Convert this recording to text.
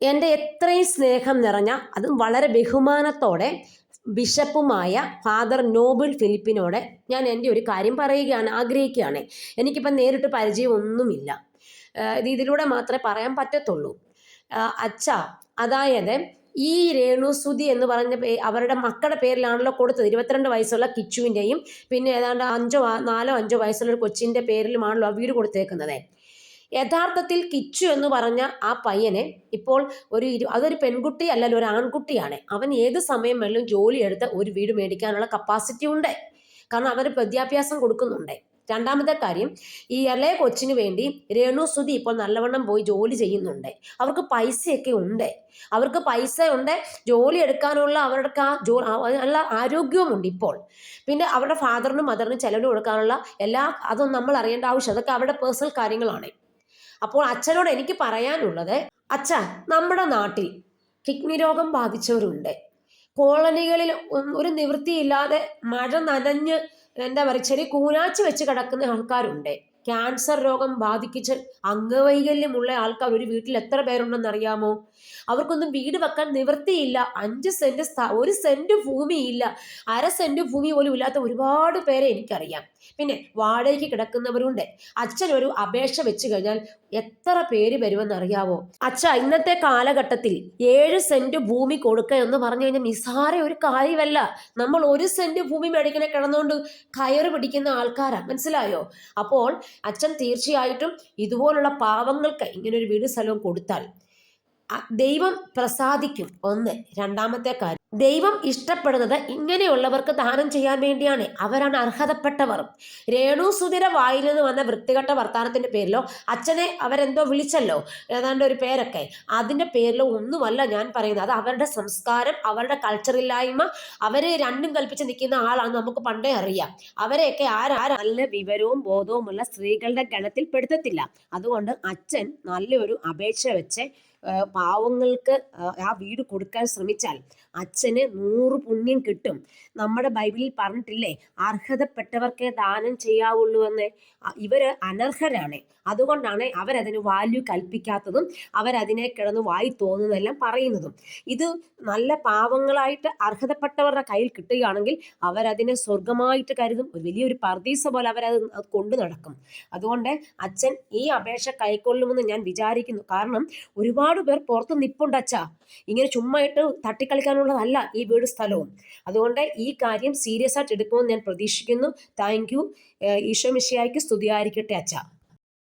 എന്റെ എത്രയും സ്നേഹം നിറഞ്ഞ അതും വളരെ ബഹുമാനത്തോടെ ബിഷപ്പുമായ ഫാദർ നോബിൾ ഫിലിപ്പിനോട് ഞാൻ എന്റെ ഒരു കാര്യം പറയുകയാണ് ആഗ്രഹിക്കുകയാണ്. എനിക്കിപ്പം നേരിട്ട് പരിചയമൊന്നുമില്ല. ഇത് ഇതിലൂടെ മാത്രമേ പറയാൻ പറ്റത്തുള്ളൂ. അച്ഛ അതായത് ഈ രേണുസുതി എന്ന് പറഞ്ഞ അവരുടെ മക്കളുടെ പേരിലാണല്ലോ കൊടുത്തത്. ഇരുപത്തിരണ്ട് വയസ്സുള്ള കിച്ചുവിന്റെയും പിന്നെ ഏതാണ്ട് അഞ്ചോ നാലോ അഞ്ചോ വയസ്സുള്ള ഒരു കൊച്ചിന്റെ പേരിലുമാണല്ലോ ആ വീട് കൊടുത്തേക്കുന്നത്. യഥാർത്ഥത്തിൽ കിച്ചു എന്ന് പറഞ്ഞ ആ പയ്യനെ ഇപ്പോൾ ഒരു ഇരു അതൊരു പെൺകുട്ടി അല്ലല്ലോ ഒരു ആൺകുട്ടിയാണ്. അവൻ ഏത് സമയം വേണമെങ്കിലും ജോലി എടുത്ത് ഒരു വീട് മേടിക്കാനുള്ള കപ്പാസിറ്റി ഉണ്ട്. കാരണം അവർ വിദ്യാഭ്യാസം കൊടുക്കുന്നുണ്ട്. രണ്ടാമത്തെ കാര്യം ഈ ഇളയ കൊച്ചിന് വേണ്ടി രേണു സുധി ഇപ്പോൾ നല്ലവണ്ണം പോയി ജോലി ചെയ്യുന്നുണ്ട്. അവർക്ക് പൈസയൊക്കെ ഉണ്ട്. അവർക്ക് പൈസ ഉണ്ട്. ജോലി എടുക്കാനുള്ള അവരുടെ ആ ജോ നല്ല ആരോഗ്യവുമുണ്ട് ഇപ്പോൾ. പിന്നെ അവരുടെ ഫാദറിനും മദറിനും ചെലവിന് കൊടുക്കാനുള്ള എല്ലാ അതൊന്നും നമ്മൾ അറിയേണ്ട ആവശ്യം അതൊക്കെ അവരുടെ പേഴ്സണൽ കാര്യങ്ങളാണ്. അപ്പോൾ അച്ഛനോട് എനിക്ക് പറയാനുള്ളത് അച്ഛ നമ്മുടെ നാട്ടിൽ കിഡ്നി രോഗം ബാധിച്ചവരുണ്ട്. കോളനികളിൽ ഒരു നിവൃത്തിയില്ലാതെ മഴ നനഞ്ഞ് എന്താ പറയുക ചെറിയ കൂനാച്ചി വെച്ച് കിടക്കുന്ന ആൾക്കാരുണ്ട്. ക്യാൻസർ രോഗം ബാധിക്കിച്ച് അംഗവൈകല്യമുള്ള ആൾക്കാർ ഒരു വീട്ടിൽ എത്ര പേരുണ്ടെന്ന് അറിയാമോ? അവർക്കൊന്നും വീട് വെക്കാൻ നിവൃത്തിയില്ല. അഞ്ച് സെന്റ് ഒരു സെന്റ് ഭൂമിയില്ല. അര സെന്റ് ഭൂമി പോലും ഇല്ലാത്ത ഒരുപാട് പേരെ എനിക്കറിയാം. പിന്നെ വാടകയ്ക്ക് കിടക്കുന്നവരുണ്ട്. അച്ഛൻ ഒരു അപേക്ഷ വെച്ച് കഴിഞ്ഞാൽ എത്ര പേര് വരുമെന്ന് അറിയാവോ? അച്ഛ ഇന്നത്തെ കാലഘട്ടത്തിൽ ഏഴ് സെന്റ് ഭൂമി കൊടുക്ക എന്ന് പറഞ്ഞു കഴിഞ്ഞാൽ നിസ്സാര ഒരു കാര്യമല്ല. നമ്മൾ ഒരു സെന്റ് ഭൂമി മേടിക്കണ കിടന്നുകൊണ്ട് കയറ് പിടിക്കുന്ന ആൾക്കാരാ. മനസ്സിലായോ? അപ്പോൾ അച്ഛൻ തീർച്ചയായിട്ടും ഇതുപോലുള്ള പാവങ്ങൾക്ക് ഇങ്ങനൊരു വീട് സ്ഥലവും കൊടുത്താൽ ദൈവം പ്രസാദിക്കും. ഒന്ന്. രണ്ടാമത്തെ കാര്യം ദൈവം ഇഷ്ടപ്പെടുന്നത് ഇങ്ങനെയുള്ളവർക്ക് ദാനം ചെയ്യാൻ വേണ്ടിയാണ്. അവരാണ് അർഹതപ്പെട്ടവർ. രേണു സുധിര വായിൽ നിന്ന് വന്ന വൃത്തികെട്ട വർത്താനത്തിന്റെ പേരിലോ അച്ഛനെ അവരെന്തോ വിളിച്ചല്ലോ ഏതാണ്ട് ഒരു പേരൊക്കെ. അതിന്റെ പേരിലോ ഒന്നുമല്ല ഞാൻ പറയുന്നത്. അത് അവരുടെ സംസ്കാരം അവരുടെ കൾച്ചറില്ലായ്മ അവരെ രണ്ടും കൽപ്പിച്ച് നിൽക്കുന്ന ആളാണ് നമുക്ക് പണ്ടേ അറിയാം. അവരെയൊക്കെ ആരാ? നല്ല വിവരവും ബോധവുമുള്ള സ്ത്രീകളുടെ ഗണത്തിൽ പെടുത്തത്തില്ല. അതുകൊണ്ട് അച്ഛൻ നല്ലൊരു അപേക്ഷ വെച്ച് പാവങ്ങൾക്ക് ആ, വീട് കൊടുക്കാൻ ശ്രമിച്ചാൽ അച്ഛന് നൂറ് പുണ്യം കിട്ടും. നമ്മുടെ ബൈബിളിൽ പറഞ്ഞിട്ടില്ലേ അർഹതപ്പെട്ടവർക്കേ ദാനം ചെയ്യാവുള്ളൂ എന്ന്. ഇവർ അനർഹരാണ്. അതുകൊണ്ടാണ് അവരതിന് വാല്യൂ കൽപ്പിക്കാത്തതും അവരതിനെ കിടന്ന് വായി തോന്നുന്നതെല്ലാം പറയുന്നതും. ഇത് നല്ല പാവങ്ങളായിട്ട് അർഹതപ്പെട്ടവരുടെ കയ്യിൽ കിട്ടുകയാണെങ്കിൽ അവരതിനെ സ്വർഗമായിട്ട് കരുതും. ഒരു വലിയൊരു പർദീസ പോലെ അവരത് കൊണ്ടു നടക്കും. അതുകൊണ്ട് അച്ഛൻ ഈ അപേക്ഷ കൈക്കൊള്ളുമെന്ന് ഞാൻ വിചാരിക്കുന്നു. കാരണം ഒരുപാട് പേർ പുറത്ത് നിപ്പുണ്ട് അച്ഛാ. ഇങ്ങനെ ചുമ്മായിട്ട് തട്ടിക്കളിക്കാനുള്ളതല്ല ഈ വീട് സ്ഥലവും. അതുകൊണ്ട് ഈ കാര്യം സീരിയസ് ആയിട്ട് എടുക്കുമെന്ന് ഞാൻ പ്രതീക്ഷിക്കുന്നു. Thank you. ഈശോ മിഷിയായിക്ക് സ്തുതിയായിരിക്കട്ടെ അച്ഛാ.